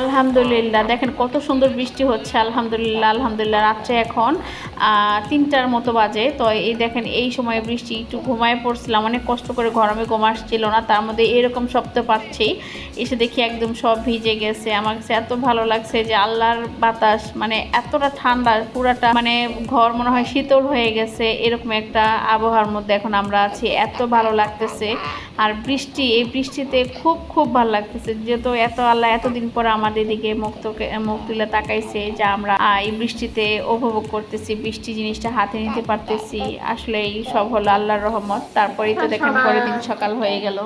আলহামদুলিল্লাহ। দেখেন কত সুন্দর বৃষ্টি হচ্ছে। আলহামদুলিল্লাহ আলহামদুলিল্লাহ, রাত্রে এখন তিনটার মতো বাজে। তো এই দেখেন, এই সময় বৃষ্টি, একটু ঘুমায় পড়ছিলাম। অনেক কষ্ট করে গরমে ঘুম আসছিল না, তার মধ্যে এরকম শব্দ পাচ্ছি। এসে দেখি একদম সব ভিজে গেছে। আমার কাছে এত ভালো লাগছে যে আল্লাহর বাতাস মানে এতটা ঠান্ডা, পুরাটা মানে ঘর মনে হয় শীতল হয়ে গেছে। এরকম একটা আবহাওয়ার মধ্যে এখন আমরা আছি। এত ভালো লাগতেছে। আর বৃষ্টি, এই বৃষ্টিতে খুব খুব ভালো লাগতেছে। যেহেতু এত আল্লাহ এতদিন পরে আমাদের দিকে মুক্তকে মুখ তুলে তাকাইছে যে আমরা এই বৃষ্টিতে উপভোগ করতেছি বৃষ্টি জিনিসটা হাতে নিতে পারতেছি। আসলে এই সব হলো আল্লাহর রহমত। তারপরেই তো দেখেন পরের দিন সকাল হয়ে গেল।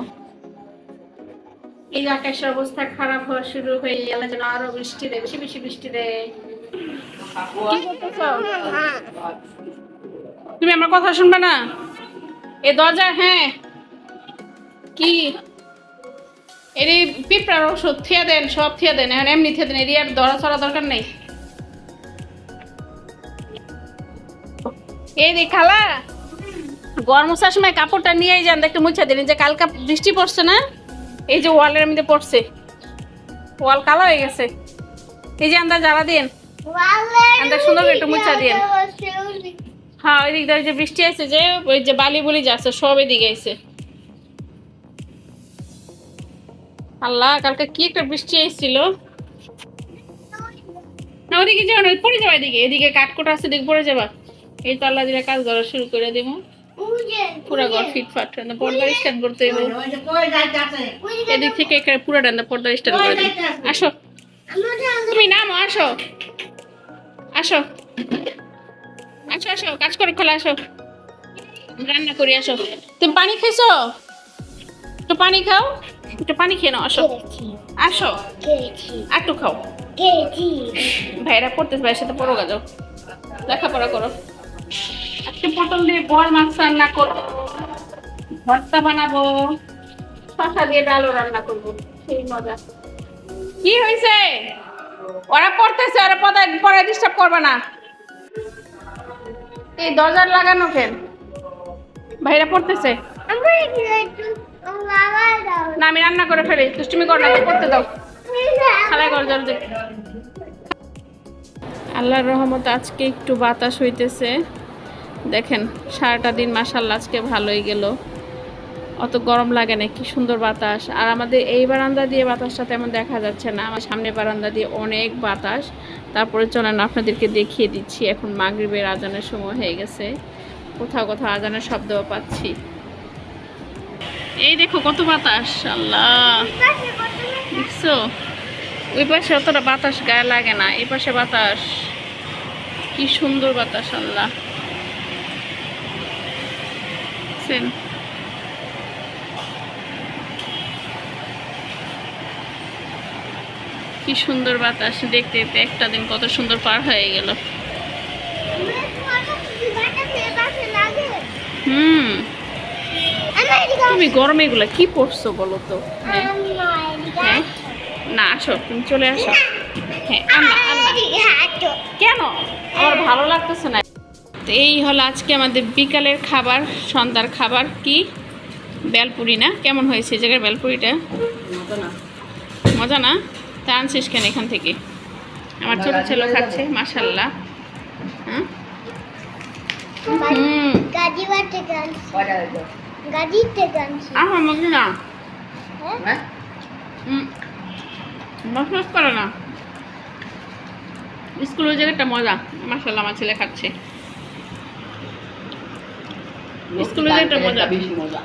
এই আকাশের অবস্থা খারাপ হওয়া শুরু হয়ে গেল যেন আরও বৃষ্টি দেয় বেশি বেশি বৃষ্টি দেয়। তুমি আমার কথা শুনবে না? এ দরজা হ্যাঁ। কি? এর পিঁপড়ার ওষুধ থিয়া দেন সব থিয়া দেন এখন এমনি থিয়া দেন এর আর দরা চড়া দরকার নেই। এই রে খালা গরম সময় কাপড়টা নিয়ে যান দেখতে মুছে দিন যে কালকা বৃষ্টি পড়ছে না এই যে ওয়ালের মধ্যে পড়ছে। ওয়াল কালো হয়ে গেছে। এই যে আন্দা জ্বালা দিন। আন্দা সুন্দর একটু মুছা দিন। হ্যাঁ ওই দিক দিয়ে যে বৃষ্টি আছে যে ওই যে বালি বলি যাচ্ছে সব এদিকে আছে আল্লাহ কালকে কি একটা বৃষ্টি এসেছিল? না ওদিকে যাও না পড়ে যাবা এদিকে। এদিকে কাঠকোটা আছে এদিকে পড়ে যাবা। এই তো আল্লাহ দিলে কাজ করা শুরু করে দিব। পুরা ঘর ফিটফাট পর্দা স্ট্যান্ড করতে হবে এদিক থেকে এখানে পুরো ডান্ডা পর্দা স্ট্যান্ড করে আসো। তুমি নামো আসো। আসো। আসো আসো কাজ করে খোলা আসো। রান্না করি আসো। তুমি পানি খাইছো একটু পানি খাও একটু পানি খেয়ে নাও আসো। আসো। আর একটু খাও। ভাইরা পড়তেছে ভাইয়ের সাথে পড়ো গাজো লেখাপড়া করো। একটু পটল দিয়ে বল মাছ রান্না করব। ভর্তা বানাবো। শশা দিয়ে ডালও রান্না করব। সেই মজা। কি হয়েছে ওরা পড়তেছে ওরা পড়া পড়া ডিস্টার্ব করবে না। এই দরজার লাগানো কেন ভাইরা পড়তেছে। না, আমি রান্না করে ফেলি। দুষ্টুমি কর না করতে দাও। খালাই কর জলদি আল্লাহর রহমত আজকে একটু বাতাস হইতেছে। দেখেন, সারাটা দিন মাসাল্লাহ আজকে ভালোই গেল। অত গরম লাগে না, কি সুন্দর বাতাস। আর আমাদের এই বারান্দা দিয়ে বাতাসটা তেমন দেখা যাচ্ছে না। আমার সামনে বারান্দা দিয়ে অনেক বাতাস। তারপরে চলেন, আপনাদেরকে দেখিয়ে দিচ্ছি। এখন মাগরিবের আজানের সময় হয়ে গেছে। কোথাও কোথাও আজানের শব্দও পাচ্ছি। এই দেখো কত বাতাস, আল্লাহ। দেখছ? ওই পাশে অতটা বাতাস গায়ে লাগে না, এই পাশে বাতাস। কি সুন্দর বাতাস, আল্লাহ। কি সুন্দর বাতাস, দেখতে দেখতে একটা দিন কত সুন্দর পার হয়ে গেল। হুম। তুমি গরমে এগুলা কি পড়ছো বলো তো? হ্যাঁ। হ্যাঁ। না আসো তুমি চলে আসো। হ্যাঁ আন্না আন্না। কেন? আমার ভালো লাগতেছে না। তো এই হলো আজকে আমাদের বিকালের খাবার সন্ধ্যার খাবার কি? বেলপুরি না? কেমন হয়েছে এই জায়গার বেলপুরিটা? মজা না। তা আনছিস কেন এখান থেকে? আমার ছোট ছেলে খাচ্ছে মাসাল্লাহ হ্যাঁ হুম আমার মজা না। হুম মশমস করে না। স্কুলের জায়গাটা মজা। মাসাল্লাহ আমার ছেলে খাচ্ছে। স্কুলের জায়গাটা মজা। বেশি মজা।